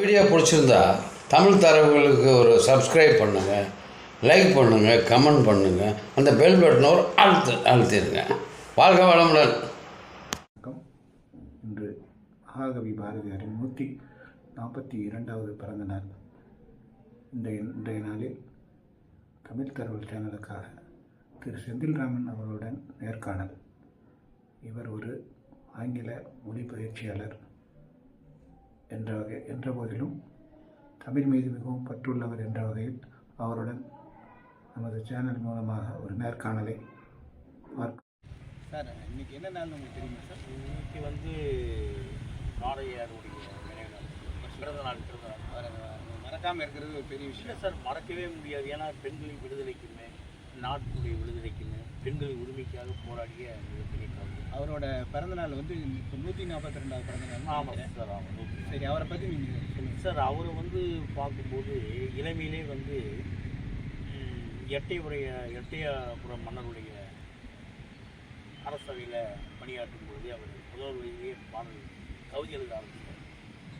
Video பிடிச்சிருந்தா தமிழ் தரவுகளுக்கு ஒரு subscribe பண்ணுங்கள் லைக் பண்ணுங்கள் கமெண்ட் பண்ணுங்கள் அந்த பெல் பட்டனை ஒரு அழுத்து அழுத்திடுங்க. வாழ்க வளமுடன். வணக்கம். இன்று மகாகவி பாரதியாரின் நூற்றி நாற்பத்தி இரண்டாவது பிறந்த நாள். இந்த இன்றைய நாளில் தமிழ் தரவல் சேனலுக்காக திரு செந்தில்ராமன் அவர்களுடன் நேர்காணல். இவர் ஒரு ஆங்கில மொழிபெயர்ச்சியாளர் என்ற வகை என்ற போதிலும் தமிழ் மீது மிகவும் பற்றுள்ளவர் என்ற வகையில் அவருடன் நமது சேனல் மூலமாக ஒரு நேர்காணலை பார்க்க சார் இன்னைக்கு என்ன நாள் உங்களுக்கு தெரியுமா சார்? இன்னைக்கு வந்து காளையாருடைய நினைவு நாள் பிறந்த நாள் பிறந்த நாள் அவரை மறக்காமல் இருக்கிறது ஒரு பெரிய இல்லை விஷயம் சார் மறக்கவே முடியாது. ஏன்னா பெண்களின் விடுதலைக்குமே நாட்டுடைய விடுதலைக்குமே பெண்களின் உரிமைக்காக போராடிய மிகப்பெரிய அவரோட பிறந்த நாள் வந்து இப்போ நூற்றி நாற்பத்தி ரெண்டாவது பிறந்த நாள் ஆமாம் சார் ஆமாம் நூற்றி சரி அவரை பற்றி நீங்கள் சொல்லுங்கள் சார் அவரை வந்து பார்க்கும்போது இளமையிலே வந்து எட்டையுடைய எட்டையாபுரம் மன்னருடைய அரசவையில் பணியாற்றும் பொழுது அவர் முதல் வயதிலே பாரதி கவிதை எழுத ஆரம்பித்தார்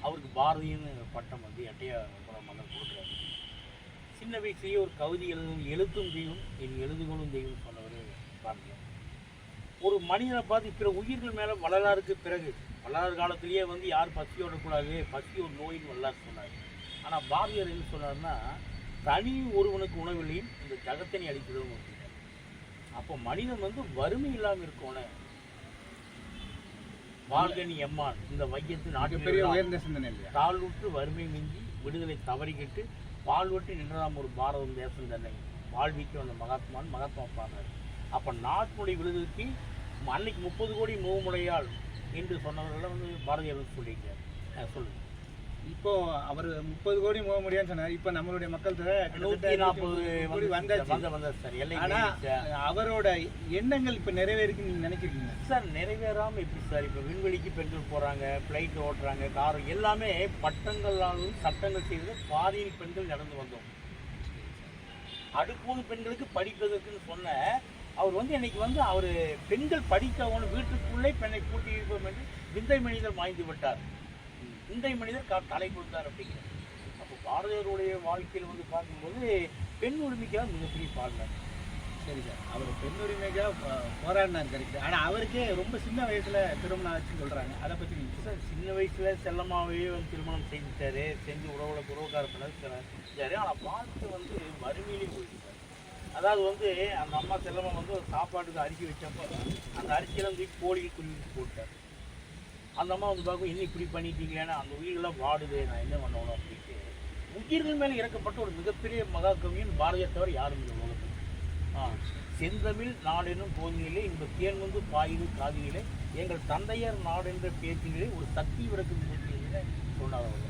அவருக்கு பாரதின்னு பட்டம் வந்து எட்டையாபுரம் மன்னர் கொடுக்குறாரு. சின்ன வயசுலேயே ஒரு கவிதை எழுதும் எழுத்தும் தெய்வம் என் எழுதுகளும் தெய்வம் சொன்னவர் பாரதியார். ஒரு மனிதனை பார்த்து பிற உயிர்கள் மேலே வரலாறுக்கு பிறகு வரலாறு காலத்திலேயே வந்து யார் பசியோட கூடாது பசி ஒரு நோயின்னு வரலாறு சொன்னார். ஆனால் பாரதியார் என்ன சொன்னார்னா தனி ஒருவனுக்கு உணவில்லையும் இந்த ஜகத்தினை அளிக்கிறதும் அப்படின்னார் அப்போ மனிதன் வந்து வறுமை இல்லாமல் இருக்கணும் வாழ்கனி எம்மான் இந்த வையத்து நாட்டு தாழ்வுற்று வறுமை மிஞ்சி விடுதலை தவறிக்கிட்டு வாழ்வற்று நின்றதாம் ஒரு பாரதம் தேசம் தன்னை. வாழ்விக்க வந்த மகாத்மான் மகாத்மா பாடுறார். அப்போ நாட்டுடைய விடுதலைக்கு அன்னைக்கு முப்பது கோடி மூமுடையாள் என்று சொன்னவர்கள் வந்து பாரதியார் வந்து சொல்லியிருக்கார். அஹ் சொல்லுங்க. இப்போ அவர் முப்பது கோடி போக முடியாதுன்னு சொன்னார். இப்போ நம்மளுடைய மக்கள் தொகை நாற்பது கோடி வந்தாச்சு. வந்த வந்த சார். எல்லை ஆனா மீறிடுச்சு. அவரோட எண்ணங்கள் இப்போ நிறைவேறிக்குன்னு நினைக்கிறீங்க சார் நிறைவேறாமல் எப்படி சார்? இப்போ விண்வெளிக்கு பெண்கள் போகிறாங்க ஃப்ளைட் ஓட்டுறாங்க கார் எல்லாமே பட்டங்களாலும் சட்டங்கள் செய்து பாதியில் பெண்கள் நடந்து வந்தோம். அடுப்பூது பெண்களுக்கு படிப்பதற்குன்னு சொன்ன அவர் வந்து இன்னைக்கு வந்து அவர் பெண்கள் படிக்கவும் வீட்டுக்குள்ளே பெண்ணை கூட்டி இருப்போம் என்று விந்தை மனிதர் மாய்ந்து விட்டார். விந்தை மனிதர் தலை கொடுத்தார் அப்படிங்கிற அப்போ பாரதியாருடைய வாழ்க்கையில் வந்து பார்க்கும்போது பெண் உரிமைக்காக மிகப்பெரிய பாடினார் சரி சார். அவர் பெண் உரிமைக்காக போராடினார் கரெக்ட் ஆனா அவருக்கே ரொம்ப சின்ன வயசுல திருமணம் ஆச்சுன்னு சொல்றாங்க. அதை பத்தி நீங்க சார் சின்ன வயசுல செல்லமாவே வந்து திருமணம் செஞ்சுட்டாரு செஞ்சு உறவுல உறவுக்கார பண்ணது செஞ்சாரு ஆனால் வாழ்க்கை வந்து வறுமையிலே போயிட்டார் அதாவது வந்து அந்த அம்மா செல்லம்மா வந்து ஒரு சாப்பாட்டுக்கு அரிசி வச்சப்போ அந்த அரிசியெல்லாம் தூக்கி கோழி குருவி போட்டார். அந்த அம்மா வந்து பார்க்கும் என்ன இப்படி பண்ணிட்டீங்கன்னா அந்த உயிர்கள்லாம் வாடுது நான் என்ன பண்ணணும்? அப்படின்ட்டு உயிர்கள் மேலே இறக்கப்பட்ட ஒரு மிகப்பெரிய மகா கவியின் பாரதியார் தவிர யாரும் இந்த உலகத்தில். ஆ செந்தமிழ் நாடெனும் போதினிலே இந்த தேன் வந்து பாயுது காதினிலே எங்கள் தந்தையர் நாடென்ற பேச்சிலே ஒரு சக்தி விளக்கும் மூர்த்தியிலே சொன்னார்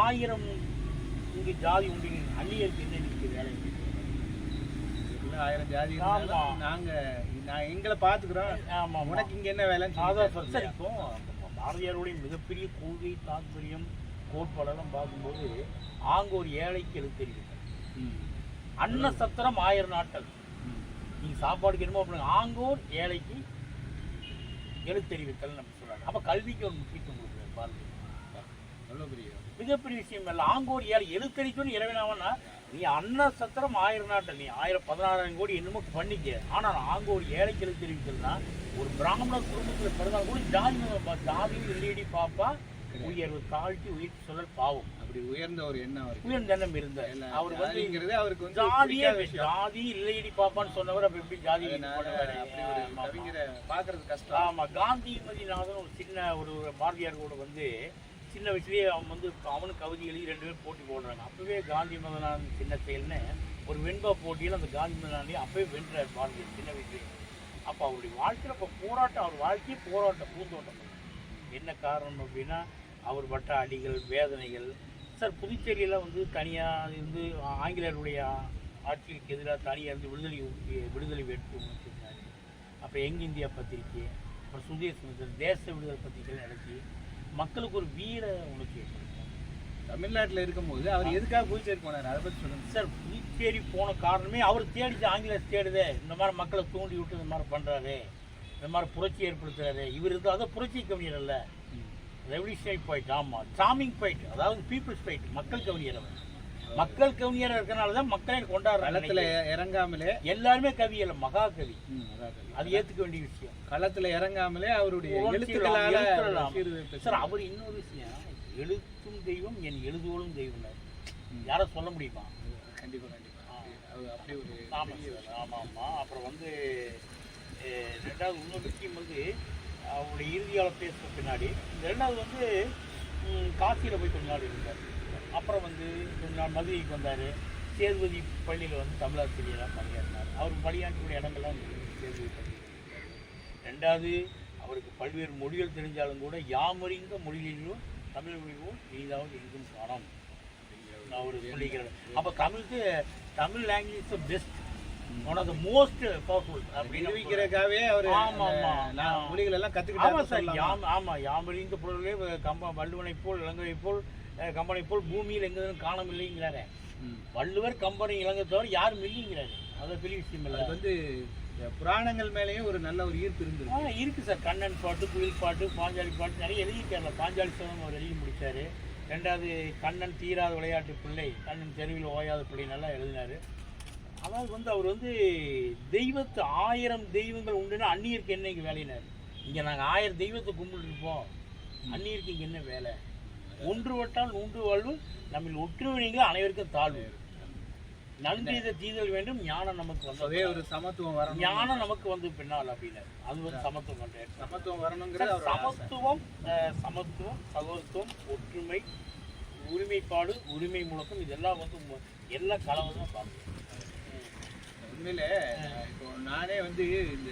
ஆயிரம் இங்கு ஜாதி உண்டின் அந்நியருக்கு என்ன நிற்கிற வேலை? உள்ள ஆயிரம் ஜாதி. இருந்தாலும் நாங்க நான் எங்களை பாத்துக்கிறோம் ஆமா. உனக்கு இங்க என்ன வேலைன்னு அதான் சொல்லி இப்போ பாரதியாருடைய மிகப்பெரிய கொள்கை தாத்பரியம் கோட்பாடெல்லாம் பார்க்கும்போது ஆங்கோர் ஏழைக்கு எழுத்தறிவித்தார் ம். அன்ன சத்திரம் ஆயிரம் நாட்கள். நீங்கள் சாப்பாடுக்கு என்னமோ பண்ணுங்க. ஆங்கோர் ஏழைக்கு எழுத்தறிவித்தல் நம்ம சொல்றாங்க. அப்போ கல்விக்கு ஒரு முக்கியத்துவம் கொடுக்குறாரு பாரதி மிகப்பெரிய விஷயம் இல்லை. ஆங்கோர் ஏழை எழுத்தறிக்கணும் இறைவனாவனா நீ அன்ன சத்திரம் ஆயிரம் நாட்கள் நீ ஆயிரம் பதினாறாயிரம் கோடி என்னமோ பண்ணிக்க. ஆனால் ஆங்கோர் ஏழைக்கு எழுத்தறிவித்தல்னா ஒரு பிராமண குடும்பத்தில் பிறந்தால் கூட ஜாதி ஜாதியும் இல்லையடி பாப்பா. உயர்வு தாழ்த்தி உயிர் சொல்லல் பாவம். அப்படி உயர்ந்த ஒரு எண்ணம் அவருக்கு? உயர்ந்த எண்ணம் இருந்தார் எல்லா- அவர் வந்து ஜாதிங்கிறது அவருக்கு வந்து ஜாதியே. ஜாதி இல்லையடி பாப்பான்னு சொன்னவர் அப்ப எப்படி ஜாதி? அப்படி ஒரு. கவிஞரை பாக்குறது கஷ்டம். ஆமா காந்திமதிநாதன் ஒரு சின்ன ஒரு பாரதியார் கூட வந்து சின்ன வயசுலேயே அவன் வந்து அவனும் கவிதை எழுதி ரெண்டு பேரும் போட்டி போடுறாங்க. அப்போவே காந்தி மதனான் சின்ன செயல்னு ஒரு வெண்பா போட்டியில் அந்த காந்தி மதனாலே அப்பவே வென்றார் பாரதி சின்ன வயசுலேயே. அப்போ அவருடைய வாழ்க்கையில் இப்போ போராட்டம் அவர் வாழ்க்கையே போராட்டம் பூந்தோட்டம். என்ன காரணம் அப்படின்னா அவர் பட்ட அடிகள் வேதனைகள். சார் புதுச்சேரியில் வந்து தனியாக இருந்து ஆங்கிலேயருடைய ஆட்சிக்கு எதிராக தனியாக இருந்து விடுதலை விடுதலை வேட்பு வச்சுருந்தாரு அப்போ எங் இந்தியா பத்திரிக்கை அப்புறம் சுதேச தேச விடுதலை பத்திரிகை நடத்தி மக்களுக்கு ஒரு வீர உணர்ச்சி ஏற்படுத்தினார் தமிழ்நாட்டுல இருக்கும்போது அவர் எதுக்காக புதுச்சேரி போனார்? அதை பத்தி சொல்லுங்க. சார் புதுச்சேரி போன காரணமே அவர் தேடிச்சு ஆங்கிலேயர் தேடுதே. இந்த மாதிரி மக்களை தூண்டி விட்டு இந்த மாதிரி பண்ணுறாரு இந்த மாதிரி புரட்சி ஏற்படுத்துறாரு. இவர் இருந்தால் அதான் புரட்சி கவிஞர் அல்ல. ரெவல்யூஷனரி பாயிண்ட் ஆமாம் சாமிங் பாயிண்ட் அதாவது பீப்புள்ஸ் பாயிண்ட் மக்கள் கவிஞர் அவர். மக்கள் கவிஞர் இருக்கனால தான் மக்களை கொண்டாடுறாங்க களத்துல இறங்காமலே எல்லாருமே கவி அல்ல மகாகவி. ம், அதான் கவி. அது ஏத்துக்க வேண்டிய விஷயம். களத்துல இறங்காமலே அவருடைய எழுத்துக்களால சார் அவர் இன்னொரு விஷயம். எழுத்தும் தெய்வம் என் எழுதுவோலும் தெய்வம் யாரை சொல்ல முடியுமா? கண்டிப்பா கண்டிப்பா. அப்படி ஒரு ஆமாம் ஆமாம் ஆமாம் அப்புறம் வந்து ரெண்டாவது இன்னொரு விஷயம் வந்து அவருடைய இறுதியால பேசுற பின்னாடி இந்த ரெண்டாவது வந்து காசியில் போய் கொஞ்ச நாள் இருந்தார். அப்புறம் வந்து கொஞ்ச நாள் மதுரைக்கு வந்தார். சேதுபதி பள்ளியில் வந்து தமிழாசிரியராக பணியாற்றினார். அவருக்கு பணியாற்றக்கூடிய இடங்கள்லாம் சேதுபதி பள்ளியில் ரெண்டாவது அவருக்கு பல்வேறு மொழிகள் தெரிஞ்சாலும் கூட யாமறிந்த மொழிகளிலும் தமிழ் மொழியும் இனிதாவது எங்கும் நான் அவர் சொல்லிக்கிறேன். அப்போ தமிழுக்கு Tamil language best one of the most powerful நிரூபிக்கிறதுக்காகவே அவரு ஆமா, ஆமா. அந்த நான் ஆ. மொழிகள் எல்லாம் ஆமா கத்துக்கிட்டாரு சார். சொல்லலாம். யாம் ஆமா. யாமறிந்த பொருளே கம்ப வள்ளுவனை போல் இளங்கை போல் கம்பனை போல் பூமியில் எங்கேயும் காணவில்லைங்கிறாரு ம். வள்ளுவர் கம்பனை இளங்கை தவிர யாரும் இல்லைங்கிறாரு அது பெரிய விஷயம் இல்லை. அது வந்து புராணங்கள் மேலேயும் ஒரு நல்ல ஒரு ஈர்ப்பு இருந்திருக்கு. ஆ இருக்கு சார். கண்ணன் பாட்டு குயில் பாட்டு பாஞ்சாலி பாட்டு நிறைய எழுதியிருக்காருல பாஞ்சாலி சதம் அவர் எழுதி முடிச்சாரு. ரெண்டாவது கண்ணன் தீராத விளையாட்டு பிள்ளை கண்ணன் தெருவில் ஓயாத பிள்ளை நல்லா எழுதினாரு. அதாவது வந்து அவர் வந்து தெய்வத்து ஆயிரம் தெய்வங்கள் உண்டுன்னா அந்நியருக்கு என்ன இங்கே வேலையினார் இங்கே நாங்கள் ஆயிரம் தெய்வத்தை கும்பிட்டுருப்போம் அந்நியருக்கு இங்கே என்ன வேலை? ஒன்றுபட்டால் நூன்று வாழ்வு நம்மில் ஒற்றுமைகள் அனைவருக்கும் தாழ்வு நன்றி தீதல் வேண்டும். ஞானம் நமக்கு அதே வந்து ஒரு சமத்துவம் வரணும் ஞானம் நமக்கு வந்து பின்னால் அப்படின்னாரு அது வந்து சமத்துவம் சமத்துவம் ஆசை. சமத்துவம் சமத்துவம் சகோதரத்துவம் ஒற்றுமை ஒருமைப்பாடு உரிமை முழக்கம் இதெல்லாம் வந்து மு- எல்லாம் கலவை தான் பார்க்கணும் உண்மையிலே இப்போ நானே வந்து இந்த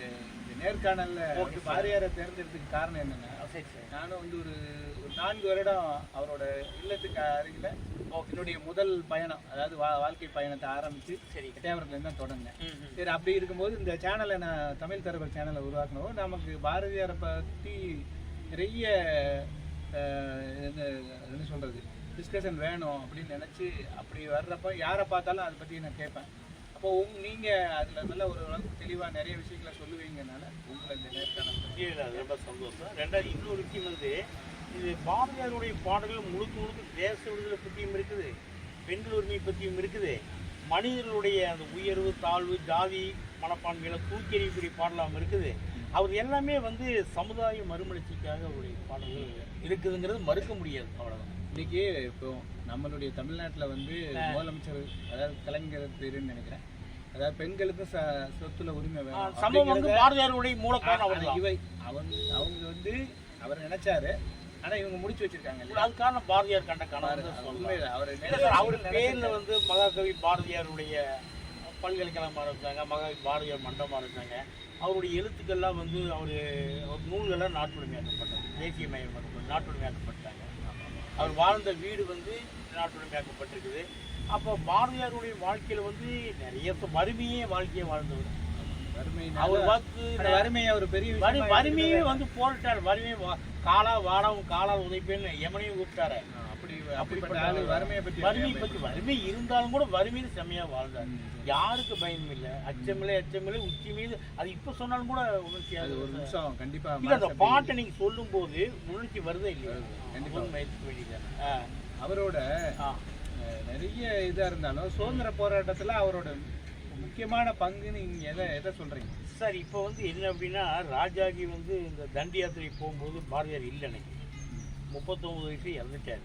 நேர்காணல்ல பாரியாரை தேர்ந்தெடுத்ததுக்கு காரணம் என்னன்னா நானும் வந்து ஒரு ஒரு நான்கு வருடம் அவரோட இல்லத்துக்கு அருகில என்னுடைய முதல் பயணம் அதாவது வா வாழ்க்கை பயணத்தை ஆரம்பிச்சு சரி. எட்டயபுரத்துலேருந்து தான் தொடங்கினேன். சரி அப்படி இருக்கும்போது இந்த சேனலை நான் தமிழ் தரவர் சேனலை உருவாக்கணும் நமக்கு பாரதியாரை பற்றி நிறைய என்ன சொல்கிறது டிஸ்கஷன் வேணும் அப்படின்னு நினச்சி அப்படி வர்றப்ப யாரை பார்த்தாலும் அதை பற்றி நான் கேட்பேன். அப்போ உங் நீங்கள் அதில் நல்ல ஒரு அளவுக்கு தெளிவாக நிறைய விஷயங்களை சொல்லுவீங்கனால உங்களை இந்த அது ரொம்ப சந்தோஷம். ரெண்டாவது இன்னொரு விஷயம் வந்து இது பாரதியாருடைய பாடல்கள் முழுக்க முழுக்க தேச விடுதலை பற்றியும் இருக்குது பெண்கள் உரிமை பற்றியும் இருக்குது. மனிதர்களுடைய அந்த உயர்வு தாழ்வு ஜாதி மனப்பான்மைகளை தூக்கி எறியக்கூடிய பாடலாம் இருக்குது. அவர் எல்லாமே வந்து சமுதாய மறுமலர்ச்சிக்காக அவருடைய பாடல்கள் இருக்குதுங்கிறது மறுக்க முடியாது. அவ்வளோதான் இன்னைக்கு இப்போ நம்மளுடைய தமிழ்நாட்டில் வந்து முதலமைச்சர் அதாவது கலைஞர் பேருன்னு நினைக்கிறேன். அதாவது பெண்களுக்கும் ச சொத்துல உரிமை வேணும் பாரதியாருடைய மூலக்கான இவை அவங்க அவங்க வந்து அவர் நினைச்சாரு. ஆனா இவங்க முடிச்சு வச்சிருக்காங்க இல்லையா? அது காரணம் பாரதியார் கண்ட. உண்மையில அவர் அவர் பேர்ல வந்து மகாகவி பாரதியாருடைய பல்கலைக்கழகமாக இருந்தாங்க மகாகவி பாரதியார் மண்டபமாக இருந்தாங்க. அவருடைய எழுத்துக்கள்லாம் வந்து அவர் அவர் நூல்கள்லாம் நாட்டுடைமையாக்கப்பட்டாங்க தேசியமயமாக்கப்பட்ட நாட்டுடைமையாக்கப்பட்டாங்க. அவர் வாழ்ந்த வீடு வந்து நாட்டுடைமையாக்கப்பட்டிருக்குது. அப்போ பாரதியாருடைய வாழ்க்கையில வந்து நிறைய வறுமையே வாழ்க்கையை வாழ்ந்தவர். அவர் பார்த்து வறுமையை அவர் பெரிய வறுமையே வந்து போராட்டார் வறுமையை காலா வாடாவும் காலால் உதைப்பேன்னு எமனையும் கூப்பிட்டாரு. அப்படி அப்படிப்பட்ட வறுமையை பற்றி வறுமை பற்றி வறுமை இருந்தாலும் கூட வறுமையில் செம்மையா வாழ்ந்தார். யாருக்கு பயம் இல்லை. அச்சமில்லை அச்சமில்லை உச்சி மீது. அது இப்ப சொன்னாலும் கூட உணர்ச்சியாக அது ஒரு நிமிஷம். கண்டிப்பா இல்ல அந்த பாட்டை நீங்க சொல்லும் போது உணர்ச்சி வருதே இல்லையா? கண்டிப்பா. கண்டிப்பா மயக்க வேண்டியதானே அவரோட நிறைய இதா இருந்தாலும் சுதந்திர போராட்டத்துல அவரோட முக்கியமான பங்குன்னு நீங்கள் எதை எதை சொல்கிறீங்க சார் இப்போ வந்து என்ன அப்படின்னா ராஜாஜி வந்து இந்த தண்டி யாத்திரை போகும்போது பாரதியார் இல்லை அன்னைக்கு முப்பத்தொம்பது வயசு இறந்துட்டார்.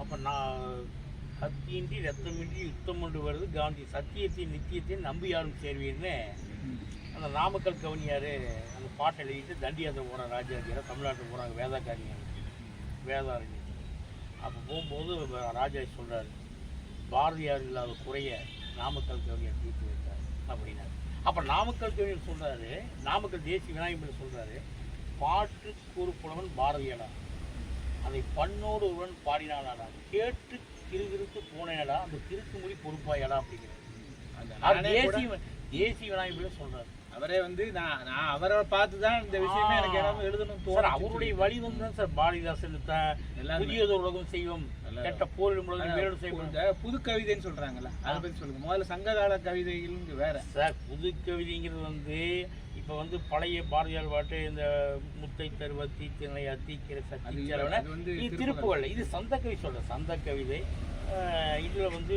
அப்போ நான் கத்தியின்றி ரத்தமின்றி யுத்தம் கொண்டு வருது காந்தி. சத்தியத்தையும் நித்தியத்தையும் நம்பி யாரும் சேர்வீர்னு அந்த நாமக்கல் கவனியார் அந்த பாட்டை எழுதிட்டு தண்டி யாத்திரை போகிறார் ராஜாஜியார் தமிழ்நாட்டில் போகிறாங்க வேதாக்காரிங்க. வேதாரண்யம். அப்போ போகும்போது ராஜாஜி சொல்கிறாரு பாரதியார் இல்லாத குறைய நாமக்கல் கவிஞர் தீர்த்து வைத்தார். அப்படின்னாரு. அப்போ நாமக்கல் கவிஞர் சொல்கிறாரு நாமக்கல் தேசிய விநாயகர் சொல்கிறாரு பாட்டுக்கு ஒரு புலவன் பாரதியாடா. அதை பண்ணோடு ஒருவன் பாடினானாடா. கேட்டு கிருகிருத்து போனேனடா. அந்த கிறுக்கு மொழி பொறுப்பாயடா கூட- தேசிய தேசிய விநாயகர் சொல்றாரு. அவரே வந்து நான் நான் அவரை பார்த்து தான் இந்த விஷயமே எனக்கு ஏதாவது எழுதணும் சார். அவருடைய வழி வந்து தான் சார் பாரதிதாசன் த- எல்லாருமே. புதியதொரு உலகம் செய்வோம் கெட்ட ஆனா, வேறு செய்வோம் புது கவிதைன்னு சொல்றாங்கல்ல அதை பத்தி சொல்லுங்க. முதல்ல சங்ககால கவிதைகள் வேற. சார் புது கவிதைங்கிறது வந்து இப்போ வந்து பழைய பாரதியார் பாட்டு இந்த முத்தை தருவ தீத்தினை அத்தீக்கிற சக்தி இது திருப்புகழ். இது சந்த கவி சொல்கிறேன் சந்த கவிதை இதில் வந்து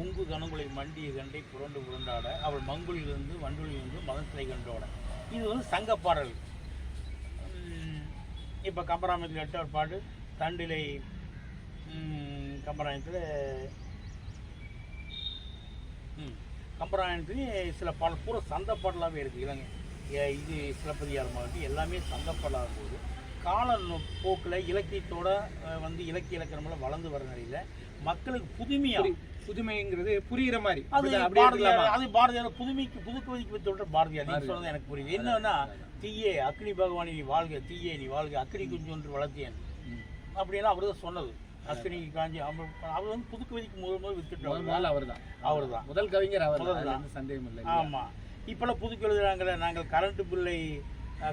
உங்கு கணங்குலை மண்டிய கண்டை புரண்டு புரண்டாட அவள் மங்குலிலிருந்து வண்டுலிலிருந்து மதத்திலை கண்டோட. இது வந்து சங்க பாடல். இப்போ கம்பராமத்தில் எட்ட ஒரு பாட்டு தண்டிலை கம்பராயத்தில் கம்பராயணத்துலேயும் சில பாடல் பூரா சந்த பாடலாகவே இருக்குது இலங்கை இது இது சிலப்பதிகாரமாகட்டும் எல்லாமே சந்த பாடலாக போகுது கால போக்கில் இலக்கியத்தோட வந்து இலக்கிய இலக்கணமெல்லாம் வளர்ந்து வர நிலையில் மக்களுக்கு புதுமையாக புதுமைங்கிறது புரியுற மாதிரி. அது பாரதியார்? அது பாரதியார் புதுமைக்கு புதுக்கவிக்கு சொல்ற பாரதியார். நீ பாரதியார். சொல்றது எனக்கு புரியுது. என்னன்னா தீயே அக்னி பகவானி நீ வாழ்க தீயே நீ வாழ்க அக்னி குஞ்சு ஒன்று வளர்த்தேன். அப்படியெல்லாம் அவர் தான் சொன்னது. அக்னி காஞ்சி அவர் அவர் வந்து புதுக்கவிக்கு முதல் முதல் வித்துட்டு முதல்ல அவர்தான் அவர்தான். முதல் கவிஞர் அவர் தான். சந்தேகம் இல்லை ஆமா. இப்பெல்லாம் புதுக்கு எழுதுறாங்களே நாங்கள் கரண்ட் பில்லை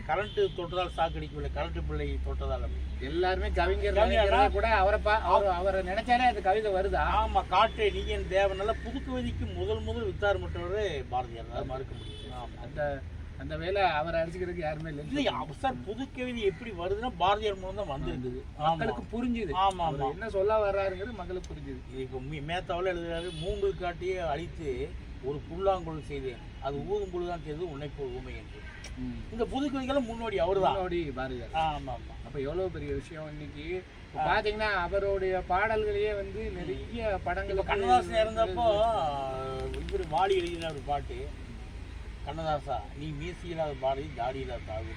கரண்ட் தொட்டதால் சாக்கடிக்கவில்லை கரண்ட் பில்லை தொட்டதால். எல்லாருமே கவிஞர் கூட அவரை பா அவர் அவரை நினைச்சாலே அந்த கவிதை வருதா? ஆமா காற்றே நீ என் தேவனால புதுக்கவிதைக்கு முதல் முதல் வித்தார் மட்டும் பாரதியார். மறுக்க முடியும் அந்த அந்த வேலை அவரை அடிச்சுக்கிறதுக்கு யாருமே இல்லை இல்லையா? சார் புதுக்கவிதை எப்படி வருதுன்னா பாரதியார் மூலம் தான் வந்திருக்குது மக்களுக்கு புரிஞ்சுது. ஆமா அவர் ஆமா. என்ன சொல்ல வர்றாருங்கிறது மக்களுக்கு புரிஞ்சுது. இப்போ மேத்தாவில் எழுதுறாரு மூங்கில் காட்டியே அழித்து ஒரு புல்லாங்குழல் செய்தேன் அது ஊதும் பொழுதுதான் தெரியுது உன்னை போல் ஊமை என்று. இந்த புதுக்கவிதைகளும் முன்னோடி அவர்தான். முன்னோடி பாரதியார் ஆமா ஆமா அப்ப எவ்வளவு பெரிய விஷயம் இன்னைக்கு? இப்ப பாத்தீங்கன்னா அவருடைய பாடல்களையே வந்து நிறைய படங்கள் கண்ணதாசன் இறந்தப்போ இவர் வாடி எழுதின ஒரு பாட்டு. கண்ணதாசா நீ மீசி இல்லாத பாரதி தாடி இல்லாத தாகு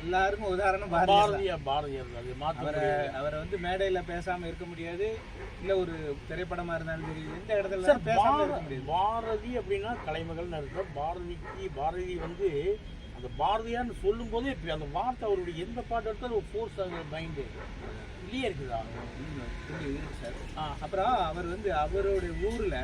எல்லாருக்கும் உதாரணம் பாரதியார். பாரதியார் அது அவரை அவரை வந்து மேடையில பேசாம இருக்க முடியாது. இல்ல ஒரு திரைப்படமா இருந்தாலும் சரி எந்த இடத்துல பேசாம இருக்க முடியாது. பாரதி அப்படின்னா கலைமகள் அர்த்தம். பாரதிக்கு பாரதி வந்து அந்த பாரதியார்னு சொல்லும் போதே இப்ப அந்த வார்த்தை அவருடைய எந்த பாட்டு எடுத்தாலும் ஒரு ஃபோர்ஸ் ஆகுற மைண்டு இல்லையே இருக்குதா? சார். ஆ அப்புறம் அவர் வந்து அவருடைய ஊர்ல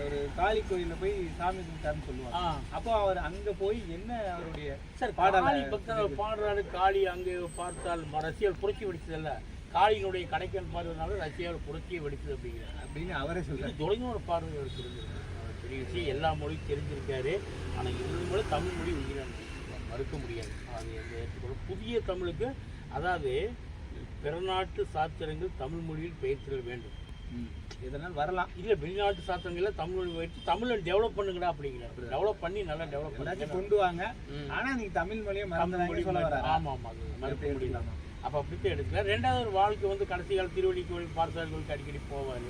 ஒரு காளி கோயில்ல போய் சாமி கும்பிட்டாருன்னு சொல்லுவாங்க. ஆ. அப்போ அவர் அங்க போய் என்ன அவருடைய சார் காளி பக்தர்கள் பாடுறாரு காளி அங்கே பார்த்தால் ரசிகர்கள் புரட்சி வெடிச்சதல்ல காளியினுடைய கடைக்கன் பாடுறதுனால ரசிகர்கள் புரட்சியை வெடிச்சது அப்படிங்கிறார். அப்படின்னு அவரே தொலைநோர் பார்வை அவருக்கு இருந்திருக்கு அவர் பெரிய விஷயம் எல்லா மொழியும் தெரிஞ்சிருக்காரு. ஆனால் இருந்த போல தமிழ் மொழி உயிரானது மறுக்க முடியாது. அது ஏற்றுக்கொள்ள புதிய தமிழுக்கு அதாவது பிறநாட்டு சாத்திரங்கள் தமிழ் மொழியில் பெயர்த்திட வேண்டும். இதனால் வரலாம். இல்லை வெளிநாட்டு சாத்திரங்களை தமிழ் மொழி வச்சு தமிழை டெவலப் பண்ணுங்கடா அப்படிங்கிறார். டெவலப் பண்ணி நல்லா டெவலப் பண்ணி கொண்டு வாங்க. ம். ஆனா நீங்க தமிழ் மொழியை மொழி சொல்ல வராரு. ஆமாம் ஆமாம் அது மறுக்க முடியல. அப்போ அப்படித்தான் எடுத்துக்கலாம் ரெண்டாவது ஒரு வாழ்க்கை வந்து கடைசி கால திருவள்ளி கோயில் பார்த்தார் கோயிலுக்கு அடிக்கடி போவார்.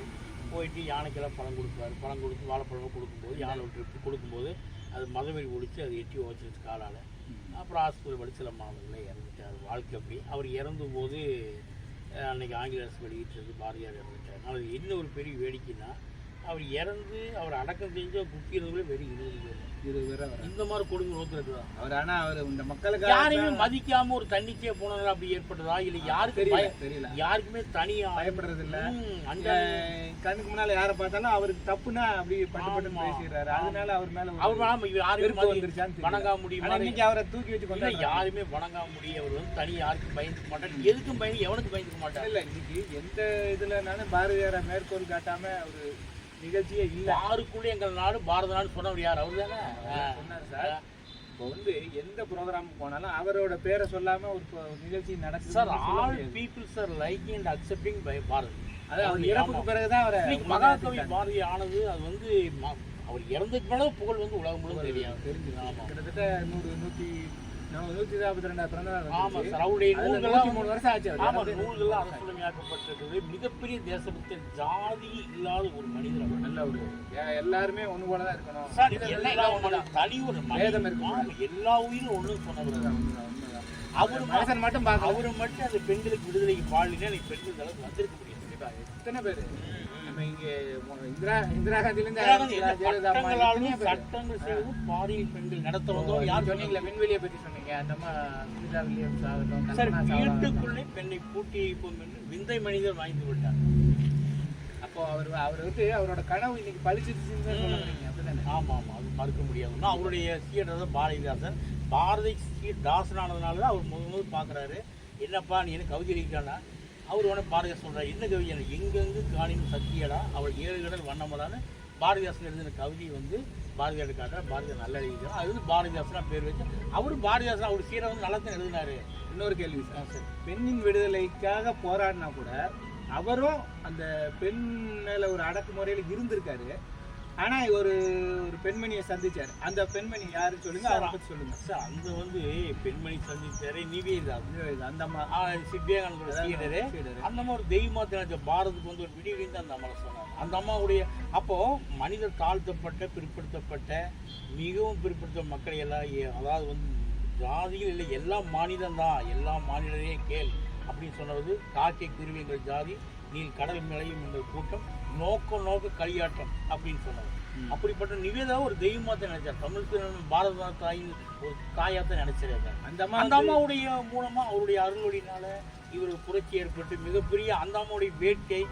போயிட்டு யானைக்கெல்லாம் பழம் கொடுப்பாரு. பழம் கொடுத்து வாழைப்பழம் கொடுக்கும்போது யானை விட்டு கொடுக்கும்போது அது மதவெறி ஒழிச்சு அது எட்டி வச்சிருச்சு காலால். அப்புறம் ஆஸ்பத்திரி படி சில மாதங்களில் இறந்துட்டார். வாழ்க்கை அப்படி. அவர் இறந்தும் போது அன்றைக்கி அன்னைக்கு ஆங்கில அரசு வெளியிட்டது பாரதியார் இறந்துட்டார். அது என்ன ஒரு பெரிய வேடிக்கைன்னா அவர் இறந்து அவர் அடக்கம் செஞ்சு குப்பிறதுக்குள்ளே வெறும் இருபது பேர். இந்த மாதிரி கொடுங்க நோக்கிறது தான் அவர் ஆனா அவர் இந்த மக்களுக்காக யாரையுமே மதிக்காம ஒரு தன்னிச்சையா போனதால அப்படி ஏற்பட்டதா? இல்ல யாருக்கு தெரியல தெரியல. யாருக்குமே தனியா பயப்படுறது இல்ல அந்த கண்ணுக்கு முன்னால யாரை பார்த்தாலும் அவருக்கு தப்புனா அப்படி பட்டு ஆமா. பேசிடுறாரு. அதனால அவர் மேல அவர் வெறுப்பு மதி- வந்துருச்சான்னு. வணங்கா முடியும்? இன்னைக்கு அவரை தூக்கி வச்சு கொண்டாடுறாங்க. யாருமே வணங்கா முடியும் அவர் வந்து தனி யாருக்கும் பயந்துக்க மாட்டார். எதுக்கும் பயந்து எவனுக்கும் பயந்துக்க மாட்டார். இல்ல இன்னைக்கு எந்த இதுலனாலும் பாரதியாரை மேற்கோள் காட்டாம ஒரு நிகழ்ச்சியே இல்ல. யாருக்குள்ள எங்கள் நாடு பாரத நாடு சொன்னவர் யார்? அவர் தானே? சொன்னாரு சார். இப்போ வந்து எந்த ப்ரோக்ராம் போனாலும் அவரோட பேரை சொல்லாம ஒரு நிகழ்ச்சி நடக்குது sir all peoples are liking and accepting by Bharat அது அவர் இறப்புக்கு பிறகுதான் அவரை மகாகவி பாரதி ஆனது அது வந்து அவர் இறந்ததுக்கு மேல புகழ் வந்து உலகம் முழுவதும் தெரியும் தெரிஞ்சு கிட்டத்தட்ட நூறு நூத்தி நம்ம நூத்தி நாற்பத்தி ரெண்டாவது பிறந்த நாள். சார் அவருடைய நூல்கள்லாம் மூணு வருஷம் ஆச்சு அவர் ஆமா இறந்து. நூல்கள்லாம் மிகப்பெரிய தேசபக்தர் ஜாதி இல்லாத ஒரு மனிதர். நல்ல ஒரு எல்லாருமே ஒண்ணு போல தான் இருக்கணும் சார் எல்லாம். தனி ஒரு வேதம் மனிதன் இருக்கு. ஆமா, எல்லா உயிரும் சொன்னவர் உண்மைதான். அவர் மனுஷன் மட்டும் பார்க்கல அவரு மட்டும் அந்த பெண்களுக்கு விடுதலைக்கு பாடலினா நீ பெண்கள் அளவுக்கு வந்திருக்க முடியும் கண்டிப்பா எத்தனை பேரு நம்ம இங்க இந்திரா இந்திரா காந்தில இருந்து இந்திரா காந்தி என்ன ஜெயலலிதா அம்மா சட்டங்களாலும் எத்தனையோ பேரு. சட்டங்கள் செய்து பெண்கள் நடத்த வந்தோம். யார் சொன்னீங்களே விண்வெளியை பத்தி சொன்னீங்க. அந்த வில்லியம்ஸ் ஆகட்டும் சார். வீட்டுக்குள்ளே பெண்ணை பூட்டி வைப்போம் என்று விந்தை மனிதர் வாய்ந்து விட்டார். அப்போ அவர் அவர் வந்து அவரோட கனவு இன்னைக்கு பழிச்சிருச்சுன்னு சொல்ல வரீங்க. அப்படிதானே? ஆமா ஆமா. அது மறுக்க முடியாதுன்னா அவருடைய சீடர் பாரதிதாசன் பாரதி சீ தாசனானதுனால தான் அவர் முதல் முதல் பார்க்குறாரு. என்னப்பா நீ என்ன கவிதை எழுதிட்டானா அவர் உடனே பாரதியார் சொல்றாரு என்ன கவிதை? எங்கெங்கு காணின் சத்தியடா அவள் ஏழு கடல் வண்ணமலான்னு பாரதிதாசன் எழுதின கவிதை வந்து பாரதியார் காட்டுற பாரதியார் நல்ல எழுதினார் அது வந்து பாரதிதாசனா பேர் வச்சு அவரும் பாரதிதாசன் அவர் சீரை வந்து நல்லா தான் எழுதினாரு. இன்னொரு கேள்வி சார். பெண்ணின் விடுதலைக்காக போராடினா கூட அவரும் அந்த பெண் மேல ஒரு அடக்குமுறையில இருந்திருக்காரு. ஆனா ஒரு ஒரு பெண்மணியை சந்திச்சாரு. அந்த பெண்மணி யாருன்னு சொல்லுங்க அதை பத்தி சொல்லுங்க. சார் அந்த வந்து பெண்மணி சந்திச்சாரு நிவேதாஸ் இது அந்த அம்மா சீடரு. அந்த அம்மா ஒரு தெய்வமா தெரிஞ்ச பாரதத்துக்கு வந்து ஒரு விடிவு அந்த அம்மா சொன்னாங்க. அந்த அம்மாவுடைய அப்போ மனிதர் தாழ்த்தப்பட்ட பிற்படுத்தப்பட்ட மிகவும் பிற்படுத்த மக்களை எல்லாம் அதாவது வந்து ஜாதியில் இல்லை எல்லா மாநிலம் தான் எல்லா மாநிலரையும் கேள் அப்படின்னு சொன்னது காக்கை குருவி எங்கள் ஜாதி நீல் கடல் மிளையும் எங்கள் கூட்டம் நோக்க நோக்க களியாட்டம் அப்படின்னு சொன்னது அப்படிப்பட்ட நிவேதாவை ஒரு தெய்வமா தான் நினைச்சார். தமிழ் பாரத தாயின் ஒரு தாயா தான் நினைச்சிருக்காரு அந்த அம்மா அந்த அம்மாவுடைய மூலமா அவருடைய அருளொடினால இவருக்கு புரட்சி ஏற்பட்டு மிகப்பெரிய அந்த அம்மாவுடைய வேட்கை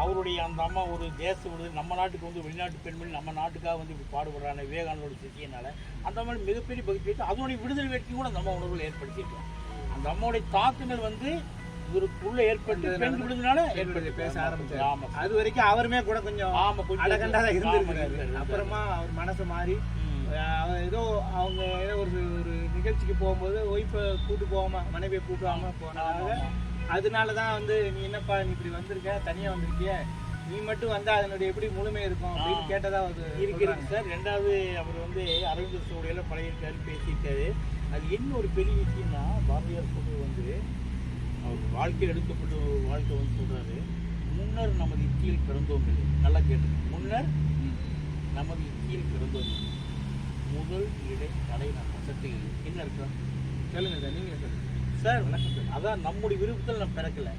அவருடைய அந்த அம்மா ஒரு தேச விடுதலை நம்ம நாட்டுக்கு வந்து வெளிநாட்டு பெண்மணி நம்ம நாட்டுக்காக வந்து இப்படி பாடுபடுறாங்க விவேகானந்தோட சிஷியனால அந்த மாதிரி மிகப்பெரிய பகுதி அதனுடைய விடுதலை வேட்கை கூட அந்த அம்மா உணர்வுகள் ஏற்படுத்தியிருக்கோம் அந்த அம்மாவுடைய தாக்குதல் வந்து இவருக்குள்ள ஏற்பட்டு பெண் விடுதலைனால ஏற்பட்டு பேச ஆரம்பிச்சாரு. ஆமா. அது வரைக்கும் அவருமே கூட கொஞ்சம் ஆமா கொஞ்சம் அடகண்டாதான் ஆமா, இருந்திருக்காரு. அப்புறமா அவர் மனசு மாறி ஏதோ அவங்க ஏதோ ஒரு ஒரு நிகழ்ச்சிக்கு போகும்போது ஒய்ஃபை கூட்டு போகாம மனைவியை கூட்டுவாம போனதாக அதனால தான் வந்து நீ என்னப்பா நீ இப்படி வந்திருக்க? தனியா வந்திருக்கிய? நீ மட்டும் வந்தா அதனுடைய எப்படி முழுமை இருக்கும்? அப்படின்னு. கேட்டதா ஒரு இருக்கு இருக்கு சார். ரெண்டாவது அவர் வந்து அரவிந்த் சோடையில பழகிருக்காரு பேசியிருக்காரு. அது என்ன ஒரு பெரிய விஷயம்னா பாரதியார் சொல்றது வந்து வாழ்க்கையில் எடுக்கப்பட்ட ஒரு வாழ்க்கை வந்து சொல்றாரு முன்னர் நமது இத்தியில் பிறந்தோம் இல்லை நல்லா கேட்டு முன்னர் நமது இத்தியில் பிறந்தோம் இல்லை. முதல் இடை கடை நம் வசத்தில் என்ன அர்த்தம் சொல்லுங்க சார் நீங்க சொல்லுங்க. சார் அதான் நம்முடைய விருப்பத்தில் நம்ம பிறக்கல.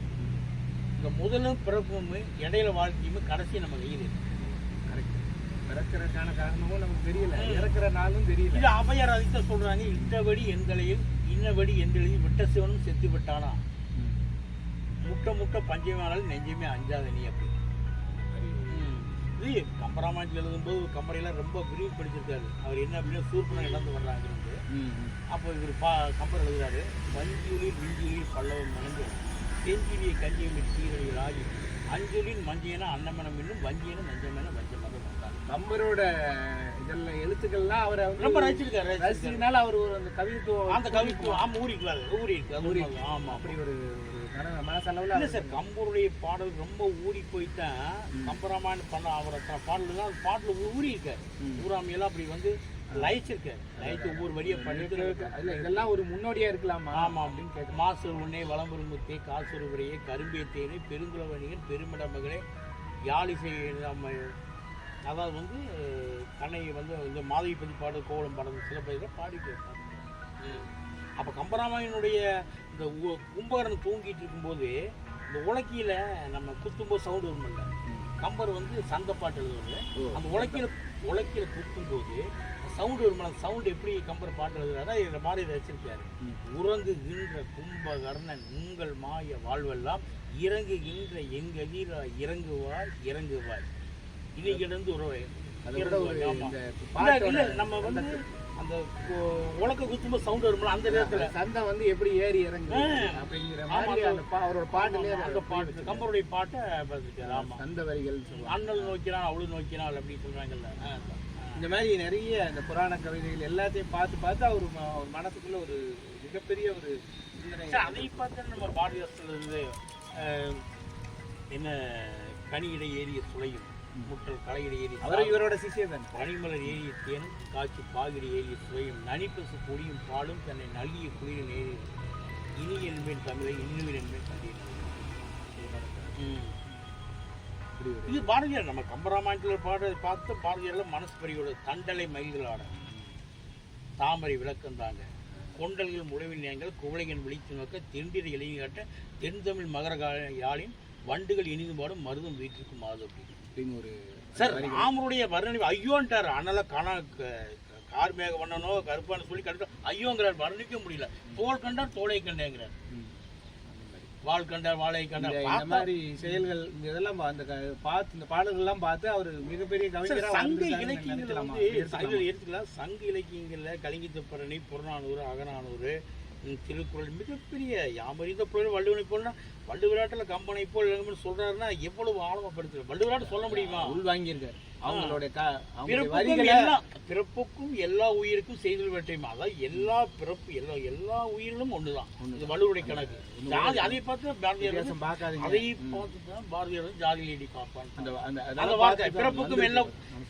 இந்த முதலும் பிறப்பும் இடையில வாழ்க்கையுமே கடைசி நம்ம கையில் இருக்கு. கரெக்ட் பிறக்கிறதுக்கான காரணமும் நமக்கு தெரியல. இறக்குற நாளும் தெரியல. இது அவையார் அதிகம் சொல்றாங்க. இட்டபடி எந்தளையில் இன்னபடி எந்தளையில் விட்ட சிவனும் செத்து விட்டானா முட்ட முட்ட பஞ்சமானால் நெஞ்சமே அஞ்சாத நீ அப்படி. இது கம்பராமாயணத்தில் எழுதும்போது கம்பரையெல்லாம் ரொம்ப விரிவுபடுத்திருக்காரு அவர் என்ன அப்படின்னா சூர்பனை இழந்து வர்றாங்க அப்போ இவர் பா கம்பர் எழுதுறாரு வஞ்சியுளில் விஞ்சியுளில் பல்லவன் மணந்து செஞ்சிலியை கஞ்சியுளில் சீரழியில் ஆகி அஞ்சலின் மஞ்சியன அன்னமனம் என்னும் வஞ்சியன நஞ்சமென வஞ்சமாக வந்தார் கம்பரோட இதெல்லாம் எழுத்துக்கள்லாம் அவரை ரொம்ப ரசிச்சிருக்காரு. ரசிச்சதுனால அவர் ஒரு அந்த கவித்துவம் அந்த கவித்துவம் ஆமா ஊறிக்குவாரு ஊறி இருக்கு அது ஊறி உண்மைதான். ஆமா அப்படி ஒரு இல்ல சார் கம்பருடைய பாடல் ரொம்ப ஊறி போயிட்டான் கம்பராமாயண பண்ண அவரை த- பாடல் தான் பாடல் ஊறி இருக்காரு ஊராமையெல்லாம் அப்படி வந்து லயிச்சிருக்காரு லயிச்சு ஒவ்வொரு வழியை பண்ணிட்டு இல்ல இதெல்லாம் ஒரு முன்னோடியா இருக்கலாமா? ஆமா அப்படின்னு கேட்க மாசு உன்னே வளம்பெருமுத்தே காசொரு விடையே கரும்பிய தேனே பெருங்குளவணிகன் பெருமிட மகளே யாழிசை நம்ம அதாவது வந்து கண்ணை வந்து இந்த மாதவி பதி பாடல் கோவலம் பாடல் சில பேர் பாடி கேட்பாங்க அப்போ கம்பராமாயனுடைய இந்த கும்பகரன் தூங்கிட்டு இருக்கும்போது இந்த உலக்கியில நம்ம குத்தும்போது சவுண்டு வரும்ல. கம்பர் வந்து சந்த பாட்டு எழுதுவாரு அந்த உலக்கில உலக்கில குத்தும்போது சவுண்டு வரும்ல. அந்த சவுண்டு எப்படி கம்பர் பாட்டு எழுதுறாரா இதில் மாதிரி ரசிச்சிருக்காரு உறங்குகின்ற கும்பகர்ணன் உங்கள் மாய வாழ்வெல்லாம் இறங்குகின்ற எங்கதிர இறங்குவாய் இறங்குவாய். ஒரு இல்ல, பாட்டோட இல்ல, நம்ம வந்து அந்த கு- உலக்க குத்தும்போது சவுண்ட் வரும்ல அந்த நேரத்துல. சந்தம் வந்து எப்படி ஏறி இறங்கு. அப்படிங்கிற மாதிரி அந்த- அவரோட பாட்டுலயே அந்த பாட்டு கம்பருடைய பாட்டை பார்த்துருக்காரு ஆமா. சந்த வரிகள் அண்ணல் நோக்கினாள் அவளும் நோக்கினாள் அப்படின்னு சொல்றாங்கல்ல இந்த மாதிரி நிறைய இந்த புராண கவிதைகள் எல்லாத்தையும் பார்த்து பார்த்து அவர் மனசுக்குள்ள ஒரு மிகப்பெரிய ஒரு அதை பார்த்து நம்ம பாரதிதாசன் இருந்து என்ன கனியிடை ஏறிய சுளையும். முற்றல் கலையிடை ஏறிய அவர் இவரோட சிஷியர் தானே. பனிமலர் ஏறிய தேனும் காய்ச்சி பாகிரி ஏறிய சுவையும் நனிப்பசு பொடியும் பாலும் தன்னை நல்கிய குளிரில் ஏறி இனி என்பேன் தமிழை இன்னும் என்பேன் ஒரு இது பாரதியார் நம்ம கம்பராமாயணத்தில் பாட பார்த்து பாரதியார்ல மனசு பரியோட தண்டலை மயில்களாட தாமரை விளக்கம் தாங்க. கொண்டல்கள் முழவில் நேங்கள் குவளைகள் விழித்து நோக்க தெண்டிரை இளைஞ காட்ட தென் தமிழ் மகர யாழின் வண்டுகள் இனிது பாடும் மருதம் வீட்டிற்கு மாது அப்படின்னு அப்படின்னு ஒரு சார் ராமருடைய வர்ணனை ஐயோன்ட்டார் அனல கண கார் மேக வண்ணனோ கருப்பான்னு சொல்லி கண்டு ஐயோங்கிறார் வர்ணிக்க முடியல தோல் கண்டார் தோலை கண்டேங்கிறார். வாள் கண்டார் இந்த கண்டார் இந்த மாதிரி செயல்கள் இந்த இதெல்லாம் பா- அந்த பார்த்து இந்த பாடல்கள் எல்லாம் பார்த்து அவர் மிகப்பெரிய சார், கவிஞரா சங்க இலக்கியங்கள்? வந்து எடுத்துக்கலாமா? சங்க இலக்கியங்கள்ல கலிங்கத்தப்பரணி புறநானூறு அகநானூறு திருக்குறள் மிகப்பெரிய யாமறிந்த புலன் வள்ளுவனை போலனா வள்ளுவராட்டில் கம்பனை போல் இளங்கமன் சொல்றாருன்னா எவ்வளவு ஆழமாப்படுத்து வள்ளுவராட்டு சொல்ல முடியுமா? உள் வாங்கியிருக்காரு. அவங்களுடைய பிறப்புக்கும் எல்லா பிறப்புக்கும் எல்லா உயிருக்கும் செய்தல் வேட்டையும்? அதாவது எல்லா பிறப்பு எல்லா எல்லா உயிரிலும் ஒண்ணுதான். இது வள்ளுவருடைய கணக்கு. ஜாதி அதை பார்த்து பாரதியார் பார்க்காதீங்க. அதை பார்த்து தான் பாரதியார் ஜாதி லேடி பார்ப்பான் அந்த வார்த்தை பிறப்புக்கும் எல்லா.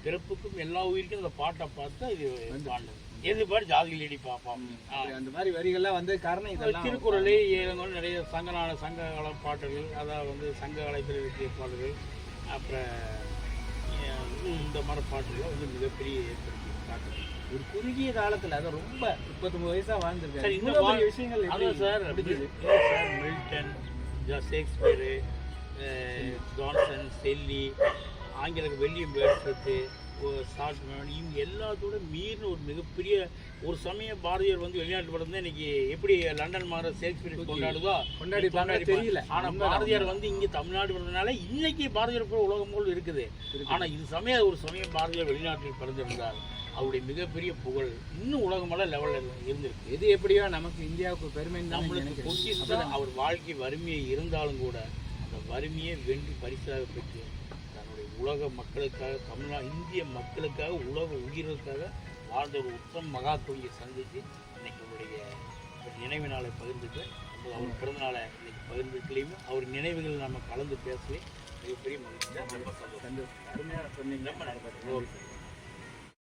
பிறப்புக்கும் எல்லா உயிருக்கும் அந்த பாட்டை பார்த்து இது பாண்டது எது பாட்டு ஜாதி லேடி பார்ப்பான் ஆ. அப்படி அந்த மாதிரி வரிகள்லாம் வந்து காரணம் இதெல்லாம் திருக்குறளே ஏழங்கள் நிறைய சங்கநாட சங்க கால பாட்டுகள் அதாவது வந்து சங்க காலத்தில் இருக்கிற பாடல்கள் அப்புறம் இந்த மாதிரி பாட்டுகள் வந்து மிகப்பெரிய ஏற்படுத்தி ஒரு குறுகிய காலத்துல அது ரொம்ப முப்பத்தொன்பது வயசா வாழ்ந்திருக்காரு. சார் இந்த இவ்வளவு வா- பெரிய விஷயங்கள் அதான் சார் சார் மில்டன் ஜா- ஷேக்ஸ்பியரு ஜான்சன் செல்லி ஆங்கில வில்லியம் சால்ட்மேன் இவங்க எல்லாத்தோட மீறின ஒரு மிகப்பெரிய ஒரு சமயம் பாரதியார் வந்து வெளிநாட்டு படம் தான் இன்னைக்கு எப்படி லண்டன் மாற ஷேக்ஸ்பியர் கொண்டாடுதோ கொண்டாடிப்பாங்க தெரியல. ஆனா பாரதியார் வந்து இங்க தமிழ்நாடு பிறந்தனால இன்னைக்கு பாரதியார் கூட உலகம் போல் இருக்குது. ஆனா இது சமயம் ஒரு சமயம் பாரதியார் வெளிநாட்டில் பிறந்திருந்தார். அவருடைய மிகப்பெரிய புகழ் இன்னும் உலகமல்ல லெவலில் இருந்திருக்கு. எது எப்படியோ நமக்கு இந்தியாவுக்கு பெருமை நம்மளுக்கு அவர் வாழ்க்கை வறுமையை இருந்தாலும் கூட அந்த வறுமையை வென்று பரிசாக பெற்று உலக மக்களுக்காக தமிழ்நா இந்திய மக்களுக்காக உலக உயிர்களுக்காக வாழ்ந்த ஒரு உத்தம மகாத்மியை சந்தித்து இன்னைக்கு அவருடைய நினைவு நாளை பகிர்ந்துட்டு அவர் பிறந்த நாளை இன்னைக்கு பகிர்ந்துக்கலையுமே அவர் நினைவுகள் நம்ம கலந்து பேசவே மிகப்பெரிய மகிழ்ச்சி ரொம்ப சந்தோஷம். அருமையா சொன்னீங்க. ரொம்ப நன்றி.